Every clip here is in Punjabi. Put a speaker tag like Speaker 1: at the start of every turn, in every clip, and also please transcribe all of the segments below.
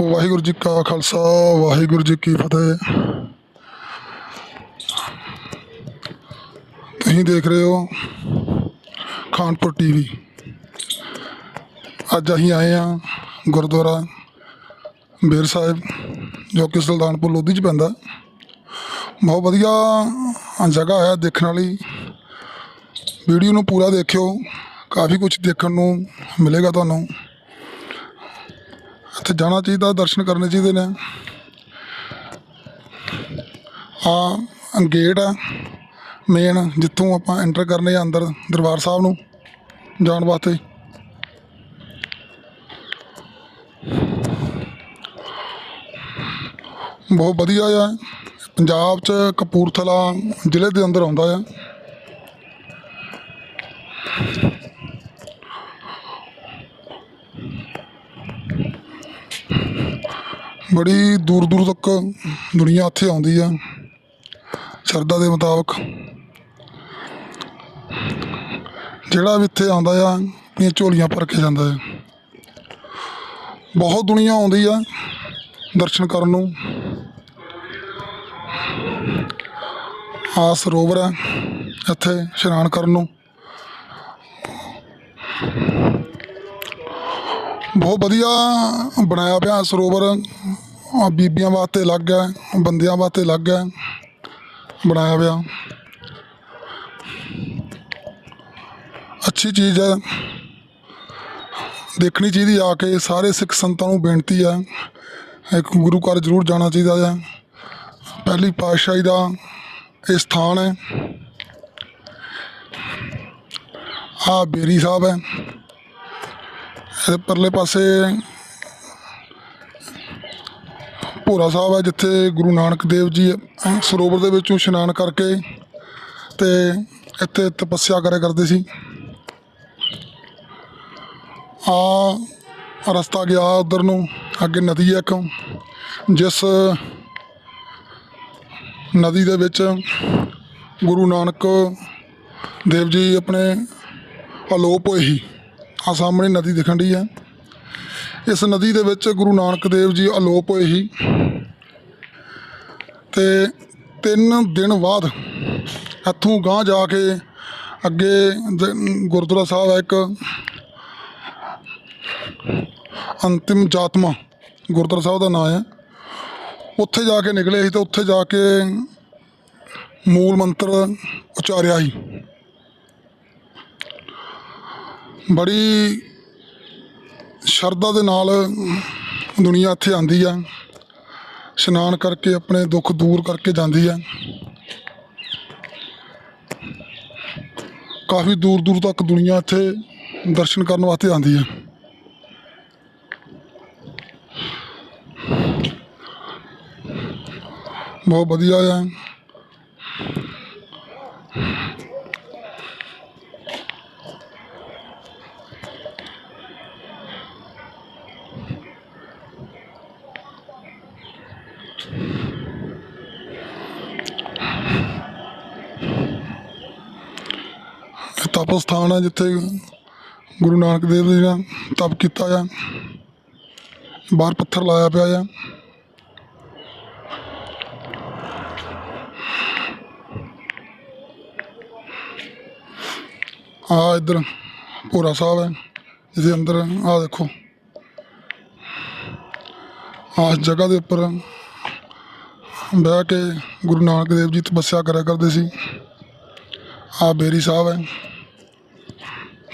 Speaker 1: ਵਾਹਿਗੁਰੂ ਜੀ ਕਾ ਖਾਲਸਾ, ਵਾਹਿਗੁਰੂ ਜੀ ਕੀ ਫਤਿਹ। ਤੁਸੀਂ ਦੇਖ ਰਹੇ ਹੋ ਖਾਨਪੁਰ ਟੀਵੀ। ਅੱਜ ਅਸੀਂ ਆਏ ਹਾਂ ਗੁਰਦੁਆਰਾ ਬੇਰ ਸਾਹਿਬ, ਜੋ ਕਿ ਸੁਲਤਾਨਪੁਰ ਲੋਧੀ ਚ ਪੈਂਦਾ। ਬਹੁਤ ਵਧੀਆ ਜਗ੍ਹਾ ਹੈ ਦੇਖਣ ਵਾਲੀ। ਵੀਡੀਓ ਨੂੰ ਪੂਰਾ ਦੇਖਿਓ, ਕਾਫੀ ਕੁਝ ਦੇਖਣ ਨੂੰ ਮਿਲੇਗਾ ਤੁਹਾਨੂੰ। ਇੱਥੇ ਜਾਣਾ ਚਾਹੀਦਾ, ਦਰਸ਼ਨ ਕਰਨੇ ਚਾਹੀਦੇ ਨੇ। ਆ ਗੇਟ ਆ ਮੇਨ ਜਿੱਥੋਂ ਆਪਾਂ ਐਂਟਰ ਕਰਨੇ ਆ ਅੰਦਰ ਦਰਬਾਰ ਸਾਹਿਬ ਨੂੰ, ਜਾਣ ਵਾਸਤੇ। ਬਹੁਤ ਵਧੀਆ ਆ, ਪੰਜਾਬ ਚ ਕਪੂਰਥਲਾ ਜ਼ਿਲ੍ਹੇ ਦੇ ਅੰਦਰ ਆਉਂਦਾ ਆ। ਬੜੀ ਦੂਰ ਦੂਰ ਤੱਕ ਦੁਨੀਆ ਇੱਥੇ ਆਉਂਦੀ ਆ, ਸ਼ਰਧਾ ਦੇ ਮੁਤਾਬਕ। ਜਿਹੜਾ ਵੀ ਇੱਥੇ ਆਉਂਦਾ ਆ, ਆਪਣੀਆਂ ਝੋਲੀਆਂ ਭਰ ਕੇ ਜਾਂਦਾ ਆ। ਬਹੁਤ ਦੁਨੀਆ ਆਉਂਦੀ ਆ ਦਰਸ਼ਨ ਕਰਨ ਨੂੰ। ਆ ਸਰੋਵਰ ਹੈ ਇੱਥੇ, ਇਸ਼ਨਾਨ ਕਰਨ ਨੂੰ। ਬਹੁਤ ਵਧੀਆ ਬਣਾਇਆ ਪਿਆ ਸਰੋਵਰ। ਆ ਬੀਬੀਆਂ ਵਾਸਤੇ ਅਲੱਗ ਹੈ, ਬੰਦਿਆਂ ਵਾਸਤੇ ਅਲੱਗ ਹੈ, ਬਣਾਇਆ ਪਿਆ। ਅੱਛੀ ਚੀਜ਼ ਹੈ। ਦੇਖਣੀ ਚਾਹੀਦੀ ਆ ਕੇ ਸਾਰੇ ਸਿੱਖ ਸੰਤਾਂ ਨੂੰ ਬੇਨਤੀ ਹੈ, ਇੱਕ ਗੁਰੂ ਘਰ ਜ਼ਰੂਰ ਜਾਣਾ ਚਾਹੀਦਾ ਹੈ। ਪਹਿਲੀ ਪਾਤਸ਼ਾਹੀ ਦਾ ਇਹ ਸਥਾਨ ਹੈ। ਆ ਬੇਰੀ ਸਾਹਿਬ ਹੈ। ਇਹਦੇ ਪਰਲੇ ਪਾਸੇ ਭੋਰਾ ਸਾਹਿਬ ਹੈ ਜਿੱਥੇ ਗੁਰੂ ਨਾਨਕ ਦੇਵ ਜੀ ਸਰੋਵਰ ਦੇ ਵਿੱਚੋਂ ਇਸ਼ਨਾਨ ਕਰਕੇ ਤੇ ਇੱਥੇ ਤਪੱਸਿਆ ਕਰਿਆ ਕਰਦੇ ਸੀ। ਆ ਰਸਤਾ ਗਿਆ ਉਧਰ ਨੂੰ, ਅੱਗੇ ਨਦੀ ਹੈ ਇੱਕ, ਜਿਸ ਨਦੀ ਦੇ ਵਿੱਚ ਗੁਰੂ ਨਾਨਕ ਦੇਵ ਜੀ ਆਪਣੇ ਅਲੋਪ ਹੋਏ ਸੀ। ਆ ਸਾਹਮਣੇ ਨਦੀ ਦਿਖਣ ਡਈ ਹੈ ਇਸ ਨਦੀ ਦੇ ਵਿੱਚ ਗੁਰੂ ਨਾਨਕ ਦੇਵ ਜੀ ਅਲੋਪ ਹੋਏ ਸੀ। ਤੇ ਤਿੰਨ ਦਿਨ ਬਾਅਦ ਇੱਥੋਂ ਗਾਂ ਜਾ ਕੇ ਅੱਗੇ ਗੁਰਦੁਆਰਾ ਸਾਹਿਬ ਹੈ ਇੱਕ ਅੰਤਿਮ ਜਾਤਮਾ, ਗੁਰਦੁਆਰਾ ਸਾਹਿਬ ਦਾ ਨਾਮ ਹੈ ਉੱਥੇ ਜਾ ਕੇ ਨਿਕਲੇ ਸੀ ਤੇ ਉੱਥੇ ਜਾ ਕੇ ਮੂਲ ਮੰਤਰ ਉਚਾਰਿਆ ਸੀ। ਬੜੀ ਸ਼ਰਧਾ ਦੇ ਨਾਲ ਦੁਨੀਆ ਇੱਥੇ ਆਂਦੀ ਆ। ਇਸ਼ਨਾਨ ਕਰਕੇ ਆਪਣੇ ਦੁੱਖ ਦੂਰ ਕਰਕੇ ਜਾਂਦੀ ਆ। ਕਾਫੀ ਦੂਰ ਦੂਰ ਤੱਕ ਦੁਨੀਆ ਇੱਥੇ ਦਰਸ਼ਨ ਕਰਨ ਵਾਸਤੇ ਆਂਦੀ ਆ। ਬਹੁਤ ਵਧੀਆ ਆ। ਤਪ ਸਥਾਨ ਹੈ ਜਿੱਥੇ ਗੁਰੂ ਨਾਨਕ ਦੇਵ ਜੀ ਨੇ ਤਪ ਕੀਤਾ ਆ। ਬਾਹਰ ਪੱਥਰ ਲਾਇਆ ਪਿਆ ਆ। ਆ ਇੱਧਰ ਭੋਰਾ ਸਾਹਿਬ ਹੈ ਜਿਹਦੇ ਅੰਦਰ ਆ ਦੇਖੋ। ਆ ਜਗ੍ਹਾ ਦੇ ਉੱਪਰ ਬਹਿ ਕੇ ਗੁਰੂ ਨਾਨਕ ਦੇਵ ਜੀ ਤਪੱਸਿਆ ਕਰਿਆ ਕਰਦੇ ਸੀ। ਆ ਬੇਰੀ ਸਾਹਿਬ ਹੈ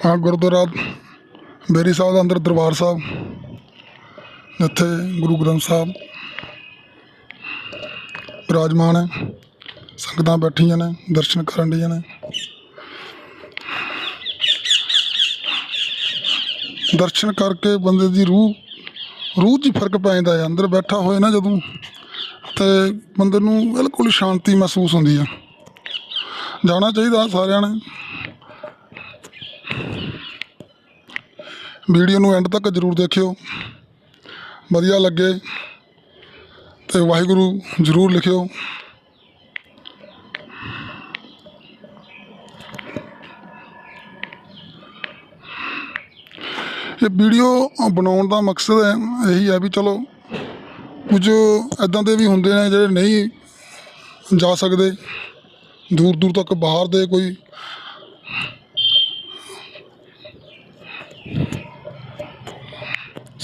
Speaker 1: ਆ ਗੁਰਦੁਆਰਾ ਬੇਰੀ ਸਾਹਿਬ ਦਾ ਅੰਦਰ ਦਰਬਾਰ ਸਾਹਿਬ, ਜਿੱਥੇ ਗੁਰੂ ਗ੍ਰੰਥ ਸਾਹਿਬ ਬਿਰਾਜਮਾਨ ਹੈ, ਸੰਗਤਾਂ ਬੈਠੀਆਂ ਨੇ, ਦਰਸ਼ਨ ਕਰਨ ਦੀਆਂ ਨੇ। ਦਰਸ਼ਨ ਕਰਕੇ ਬੰਦੇ ਦੀ ਰੂਹ ਰੂਹ 'ਚ ਫ਼ਰਕ ਪੈ ਜਾਂਦਾ ਹੈ, ਅੰਦਰ ਬੈਠਾ ਹੋਏ ਨਾ ਜਦੋਂ, ਤੇ ਬੰਦੇ ਨੂੰ ਬਿਲਕੁਲ ਸ਼ਾਂਤੀ ਮਹਿਸੂਸ ਹੁੰਦੀ ਆ ਜਾਣਾ ਚਾਹੀਦਾ ਸਾਰਿਆਂ ਨੇ। ਵੀਡੀਓ ਨੂੰ ਐਂਡ ਤੱਕ ਜ਼ਰੂਰ ਦੇਖਿਓ। ਵਧੀਆ ਲੱਗੇ ਤੇ ਵਾਹਿਗੁਰੂ ਜ਼ਰੂਰ ਲਿਖਿਓ। ਇਹ ਵੀਡੀਓ ਬਣਾਉਣ ਦਾ ਮਕਸਦ ਹੈ ਇਹੀ ਹੈ ਵੀ ਚਲੋ, ਕੁਝ ਐਦਾਂ ਦੇ ਵੀ ਹੁੰਦੇ ਨੇ ਜਿਹੜੇ ਨਹੀਂ ਜਾ ਸਕਦੇ। ਦੂਰ ਦੂਰ ਤੱਕ ਬਾਹਰ ਦੇ ਕੋਈ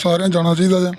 Speaker 1: ਸਾਰਿਆਂ ਜਾਣਾ ਚਾਹੀਦਾ ਹੈ